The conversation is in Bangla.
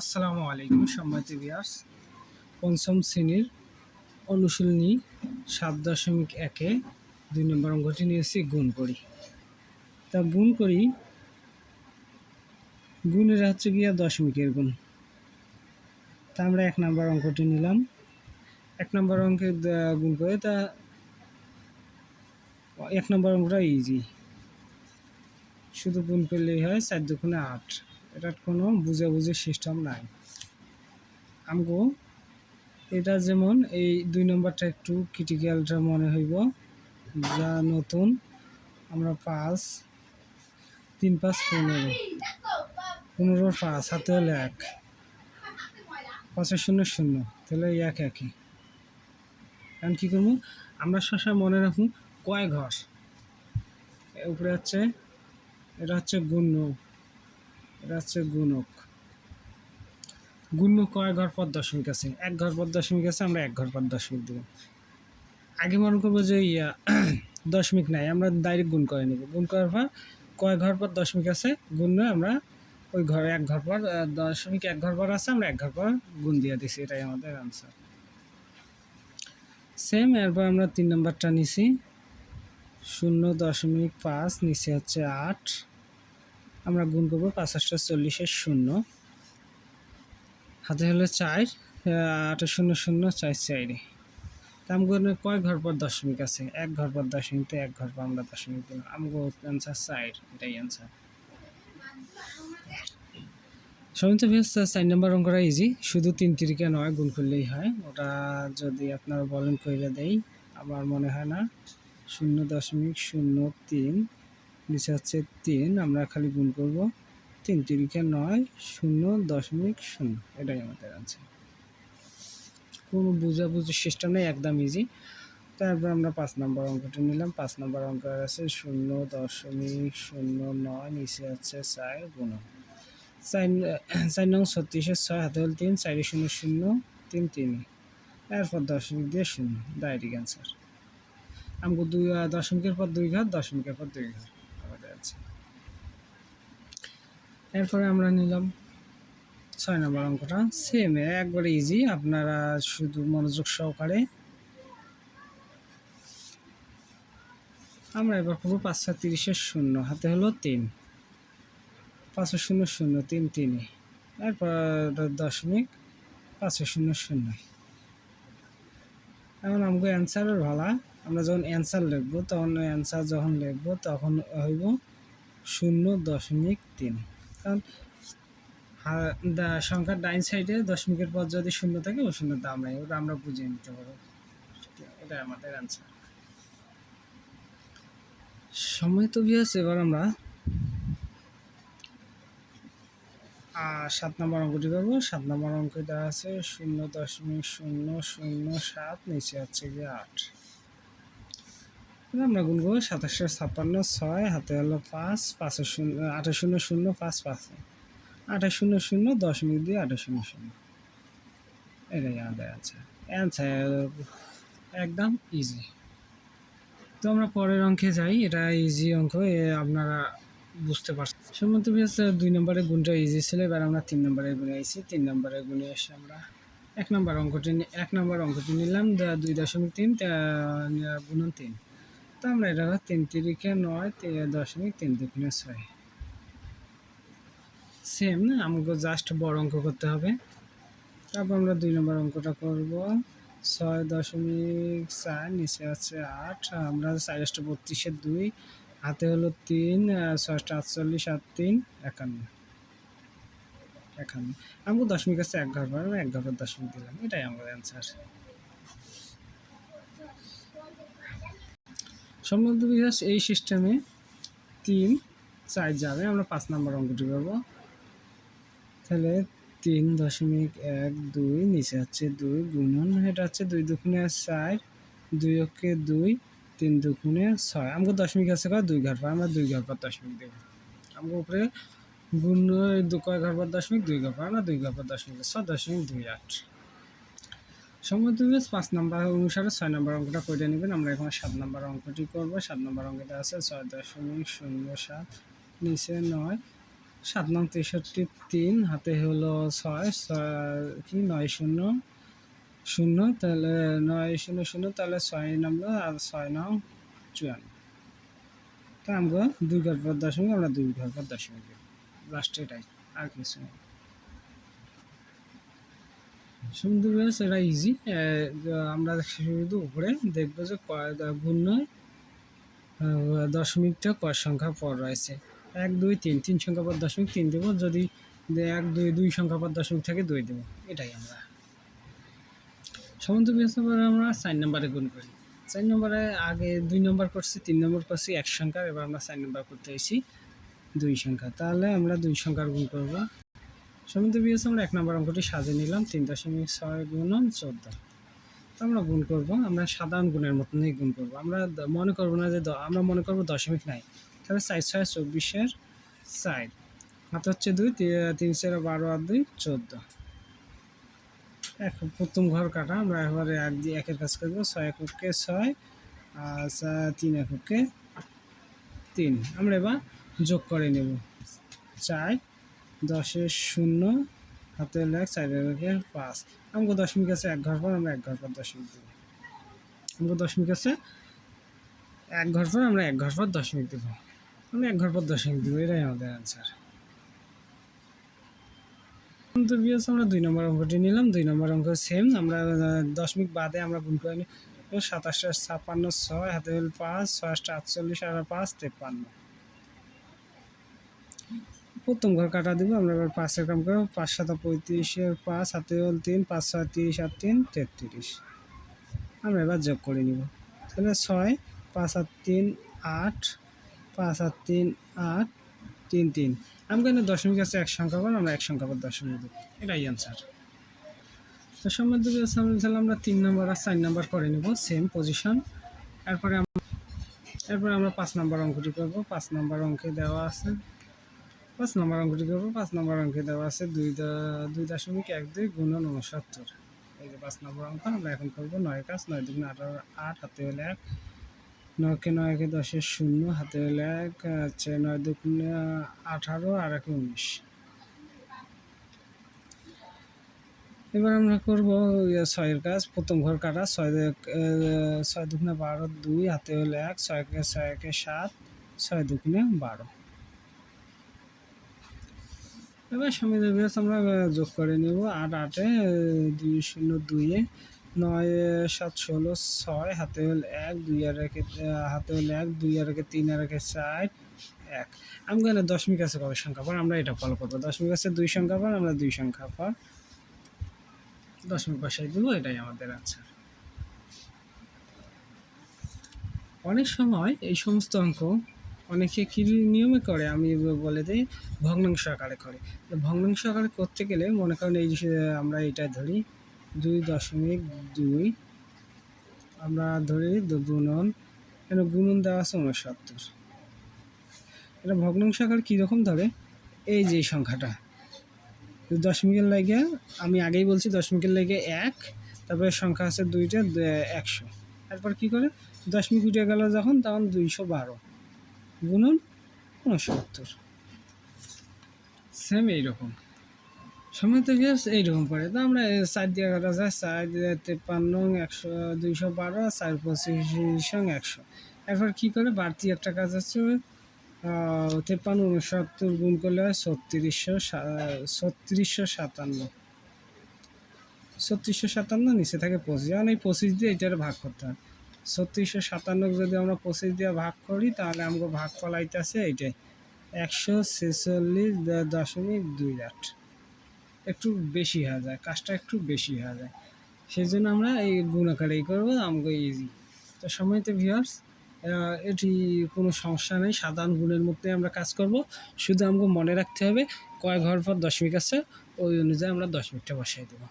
আসসালামু আলাইকুম সম্মানিত বিয়ার্স পঞ্চম শ্রেণির অনুশীলনী সাত দশমিক একে দুই নম্বর অঙ্কটি নিয়েছি গুণ করি। তা গুণ করি, গুণের হচ্ছে গিয়া দশমিকের গুণ। তা আমরা এক নম্বর অঙ্কটি নিলাম। এক নম্বর অঙ্কে গুণ করে তা এক নম্বর অঙ্কটা ইজি শুধু গুণ করলেই হয়, চার দুগুণে আট। এটার কোনো বুঝাবুঝি সিস্টেম নাই। আমগো এটা যেমন এই দুই নম্বরটা একটু ক্রিটিক্যালটা মনে হইব, যা নতুন, আমরা পাঁচ, তিন পাঁচ পনেরো। পনেরো পাঁচ হাতে হলে এক। পাঁচের শূন্য শূন্য, তাহলে এক একই। এখন কী করব? আমরা সবসময় মনে রাখুন কয় ঘর? উপরে হচ্ছে এটা হচ্ছে গুণ্য। হচ্ছে গুণক। গুণ্য কয় ঘর পর দশমিক আছে? এক ঘর পর দশমিক আছে, আমরা এক ঘর পর দশমিক দেবো। আগে মনে করব যে ইয়া দশমিক নাই, আমরা ডাইরেক্ট গুণ করে নেব। গুণ করার পর কয় ঘর পর দশমিক আছে? গুণ আমরা ওই ঘরে এক ঘর পর দশমিক এক ঘর পর আছে, আমরা এক ঘর পর গুণ দিয়ে দিছি, এটাই আমাদের আনসার সেম এরপর আমরা তিন নম্বরটা নিছি। শূন্য দশমিক পাঁচ, নিচে হচ্ছে আট। আমরা গুণ করব পাঁচ আটটা চল্লিশের শূন্য। হাতে হলো চার আটের শূন্য শূন্য, চার চাইরে করে কয় ঘর পর দশমিক আছে? এক ঘর পর দশমিক, এক ঘর পর আমরা দশমিক দিলাম। আমগো অ্যান্সার চার, এটাই অ্যান্সার সমিত ভিউস চার নম্বর অঙ্কটা ইজি শুধু তিন তিরিকে নয় গুণ করলেই হয়। ওটা যদি আপনারা বলেন কইলে দেই, আমার মনে হয় না। শূন্য দশমিক, শূন্য তিন। নিচে হচ্ছে তিন, আমরা খালি গুণ করব। তিন তিরিকে নয়, শূন্য দশমিক শূন্য, এটাই আমাদের আছে কোনো বুঝাবুঝি সিস্টেম নেই, একদম ইজি তারপর আমরা পাঁচ নম্বর অঙ্কটি নিলাম। পাঁচ নম্বর অঙ্ক আছে শূন্য দশমিক শূন্য নয়, নিচে হচ্ছে চার গুণ। চার চার নং ছত্রিশের ছয়, হাতে হল তিন, চারি শূন্য শূন্য, তিন তিন। এরপর দশমিক দিয়ে শূন্য ডাইরেক্ট অ্যান্সার আমাকে দুই দশমিকের পর দুই ঘর দশমিকের পর দুই ঘর আছে। এরপরে আমরা নিলাম ছয় নম্বর অঙ্কটা। সেম একবারে ইজি আপনারা শুধু মনোযোগ সহকারে আমরা এবার করব পাঁচশো সাত তিরিশের শূন্য, হাতে হলো তিন। পাঁচশো শূন্য শূন্য, তিন তিনে। এরপর দশমিক পাঁচশো শূন্য শূন্য। এখন আমাকে অ্যান্সারের ভালা। আমরা যখন অ্যান্সার লিখব, তখন অ্যান্সার যখন লিখব, তখন হইব শূন্য দশমিক তিন। কারণ সংখ্যার ডাইন সাইডে দশমিকের পর যদি শূন্য থাকে, ও শূন্য দাম নেই, ওটা আমরা বুঝিয়ে নিতে পারব। এটা আমাদের অ্যান্সার সময় তো বিয়াস এবার আমরা সাত নম্বর অঙ্কটি করব। সাত নম্বর অঙ্কটা আছে শূন্য দশমিক শূন্য শূন্য সাত, নিচে হচ্ছে গিয়ে আট। আমরা গুণ করব সাতাশশো ছাপ্পান্ন ছয়, হাতে হলো পাঁচ পাঁচের শূন্য আটের শূন্য শূন্য, পাঁচ পাঁচ। আটের শূন্য শূন্য দশমিক দিয়ে আটের শূন্য শূন্য। এটাই আমাদের আছে। অ্যান্সার একদম ইজি তো আমরা পরের অঙ্কে যাই। এটা ইজি অঙ্ক, এ আপনারা বুঝতে পারছেন। সম্মত দুই নম্বরের গুণটা ইজি ছিল, এবার আমরা তিন নম্বরের গুণে আইছি তিন নম্বরের গুণে এসে আমরা এক নম্বর অঙ্কটি এক নম্বর অঙ্কটি নিলাম দুই দশমিক তিন গুণন তিন। তো আমরা এটা তিন তিরিকে নয় দশমিক তিন দুগুণে ছয়। সেম না? আমাকে জাস্ট বড় অঙ্ক করতে হবে। তারপর আমরা দুই নম্বর অঙ্কটা করব। ছয় দশমিক চার, নিচে আছে আট। আমরা চারশো বত্রিশের দুই, হাতে হলো তিন ছয়শো আটচল্লিশ, আর তিন একান্ন। একান্ন। আমাকে দশমিক আছে এক ঘর পর এক ঘর দশমিক দিলাম। এটাই আমাদের অ্যান্সার সম্বন্ধ বিকাশ এই সিস্টেমে তিন চার যাবে, আমরা পাঁচ নম্বর অঙ্কটি করব। তাহলে তিন দশমিক এক দুই নিচে হচ্ছে দুই গুণন, এটা হচ্ছে দুই দুগুণে চার, দুই অক্ষে দুই, তিন দুগুণে ছয়। আমাকে দশমিক আছে কয়? দুই ঘর আমরা দুই ঘর পর দশমিক দেব। আমাকে উপরে গুণ দু কয় ঘর পর দশমিক, দুই ঘর আমরা দুই ঘর পর দশমিক, ছয় দশমিক দুই আট। সম্মত পাঁচ নম্বর অনুসারে ছয় নম্বর অঙ্কটা করে নেবেন। আমরা এখন সাত নম্বর অঙ্কটি করব। সাত নম্বর অঙ্কটা আছে ছয় দশমিক শূন্য সাত, নিচে নয়, সাত নং তেষট্টি তিন, হাতে হলো ছয় ছয় কি, নয় শূন্য শূন্য, তাহলে নয় শূন্য শূন্য, তাহলে ছয় নম্বর আর ছয় নং চুয়ান্ন। তা আমরা দুই ঘর পর দশমিক, আমরা দুই ঘর পর দশমিক লাস্ট এটাই, আর কিছু না সুন্দর সেটা ইজি আমরা শুধু উপরে দেখব যে গুণ নয় দশমিকটা কয় সংখ্যা পর রয়েছে। এক, দুই, তিন তিন সংখ্যা পর দশমিক, তিন দেবো। যদি এক, দুই দুই সংখ্যা পর দশমিক থাকে, দুই দেবো। এটাই আমরা। সমন্ত বিয়াসের পরে আমরা চার নম্বরে গুণ করি। চার নম্বরে আগে দুই নম্বর করছি, তিন নম্বর করছি, এক সংখ্যা। এবার আমরা চার নম্বর করতে এসেছি, দুই সংখ্যা। তাহলে আমরা দুই সংখ্যার গুণ করব। সমন্ত বিয়াস আমরা এক নম্বর অঙ্কটি সাজিয়ে নিলাম, তিন দশমিক ছয় গুণন চোদ্দ। তো আমরা গুণ করব, আমরা সাধারণ গুণের মতনই গুণ করব। আমরা মনে করব না যে আমরা মনে করব দশমিক নাই। তাহলে চার ছয় চব্বিশের চার হাত হচ্ছে দুই তিন চার বারো আর দুই চোদ্দ। এক প্রথম ঘর কাটা, আমরা এবারে এক দিয়ে একের কাজ করব, ছয় এককে ছয় আর তিন এককে তিন। আমরা এবার যোগ করে নেব, চার দশের শূন্য হাতে এক চারের একে পাঁচ। আমাকে দশমিক আছে এক ঘর পর, আমরা এক ঘর পর দশমিক দেবো। আমাকে দশমিক আছে এক ঘর পর, আমরা এক ঘর পর দশমিক দেবো। আমরা এক ঘর পর দশমিক দেবো, এটাই আমাদের অ্যান্সার তো বিএস আমরা দুই নম্বর অঙ্কটি নিলাম। দুই নম্বর অঙ্ক সেম আমরা দশমিক বাদে আমরা গুণ করে নিই সাতাশটা ছাপ্পান্ন, ছয় হাতে পাঁচ ছয় আটচল্লিশ, আর পাঁচ, তেপ্পান্ন। প্রথম ঘর কাটা দিব, আমরা এবার পাঁচের কাম করব। পাঁচ সাত পঁয়ত্রিশের পাঁচ হল তিন, পাঁচ ছয় তিরিশ আর তিন, তেত্রিশ। আমরা এবার যোগ করে নিব। তাহলে ছয়, পাঁচ আর তিন, আট, পাঁচ আর তিন, আট, তিন তিন। আমাকে দশমিক আছে এক সংখ্যা পর আমরা এক সংখ্যা পর দশমিক দেবো। এটাই অ্যান্সার তো সম্বন্ধ তাহলে আমরা তিন নম্বর আর চার নম্বর করে নেব সেম পজিশন এরপরে এরপরে আমরা পাঁচ নম্বর অঙ্কটি করব। পাঁচ নম্বর অঙ্কে দেওয়া আছে। পাঁচ নম্বর অঙ্কটি করব পাঁচ নম্বর অঙ্কে দেওয়া আছে দুই দুই দশমিক এক দুই গুণন উনসত্তর এই যে পাঁচ নম্বর অঙ্ক, আমরা এখন করব নয় কাজ নয় দুগুণ আঠারো, আট হাতে হলে এক, নয়কে নয়কে দশের শূন্য হাতে হলে এক হচ্ছে নয় দুগুণে আঠারো, আর একে উনিশ। এবার আমরা করব ইয়ে ছয়ের কাজ, প্রথম ঘর কাটা, ছয় ছয় দুগুণে বারো দুই হাতে হলে এক, ছয়কে ছয়কে সাত, ছয় দুগুণে বারো। এবার স্বামী দেবেশ আমরা যোগ করে নেব। আট আটে দুই শূন্য দুইয়ে নয় সাত ষোলো, ছয়, হাতে হল এক, দুই আর একে হাতে হল এক, দুই আর একে তিন, আর একে চার, এক। আমি কেন দশমিক আছে কবে সংখ্যা পর আমরা এটা ফলো করব। দশমিক আছে দুই সংখ্যা পর আমরা দুই সংখ্যা পর দশমিক বসাই দেবো, এটাই আমাদের আনসার অনেক সময় এই সমস্ত অঙ্ক অনেকে কী নিয়মে করে, আমি বলে দিই ভগ্নাংশ আকারে করে। ভগ্নাংশ আকারে করতে গেলে মনে করেন এই যে আমরা এটা ধরি দুই দশমিক দুই, আমরা ধরি গুণন, কেন গুণন দেওয়া আছে উনসত্তর। এটা ভগ্নাংশ আকার কীরকম ধরে? এই যে সংখ্যাটা। দশমিকের লাগে, আমি আগেই বলছি দশমিকের লাগে এক, তারপরে সংখ্যা আছে দুইটা একশো। তারপর কি করে? দশমিক উঠে গেল যখন, তখন দুইশো বারো। গুণন উনসত্তর সেম এইরকম। সময় থেকে এইরকম করে। তো আমরা চার দিয়ে কাটা যায়, চার তেপ্পান্ন, একশো, দুইশো বারো, চার পঁচিশ, একশো। এরপর কী করে? বাড়তি একটা কাজ আছে তেপ্পান্ন, উনসত্তর গুণ করলে হয় ছত্রিশশো ছত্রিশশো সাতান্ন। ছত্রিশশো সাতান্ন, নিচে থাকে পঁচিশ। এখন এই পঁচিশ দিয়ে এটার ভাগ করতে হয়। ছত্রিশশো সাতান্ন যদি আমরা পঁচিশ দিয়ে ভাগ করি, তাহলে আমাকে ভাগ ফলাইতেছে এইটাই। একশো ছেচল্লিশ দশমিক দুই আট। একটু বেশি হয়ে যায়, কাজটা একটু বেশি হয়ে যায়। সেই জন্য আমরা এই গুণ আকারেই করব, আমাকে ইজি তো সময়তে ভিউয়ার্স এটি কোনো সমস্যা নেই, সাধারণ গুণের মধ্যে আমরা কাজ করব। শুধু আমাকে মনে রাখতে হবে কয় ঘর পর দশমিক আছে, ওই অনুযায়ী আমরা দশমিকটা বসাই দেবো।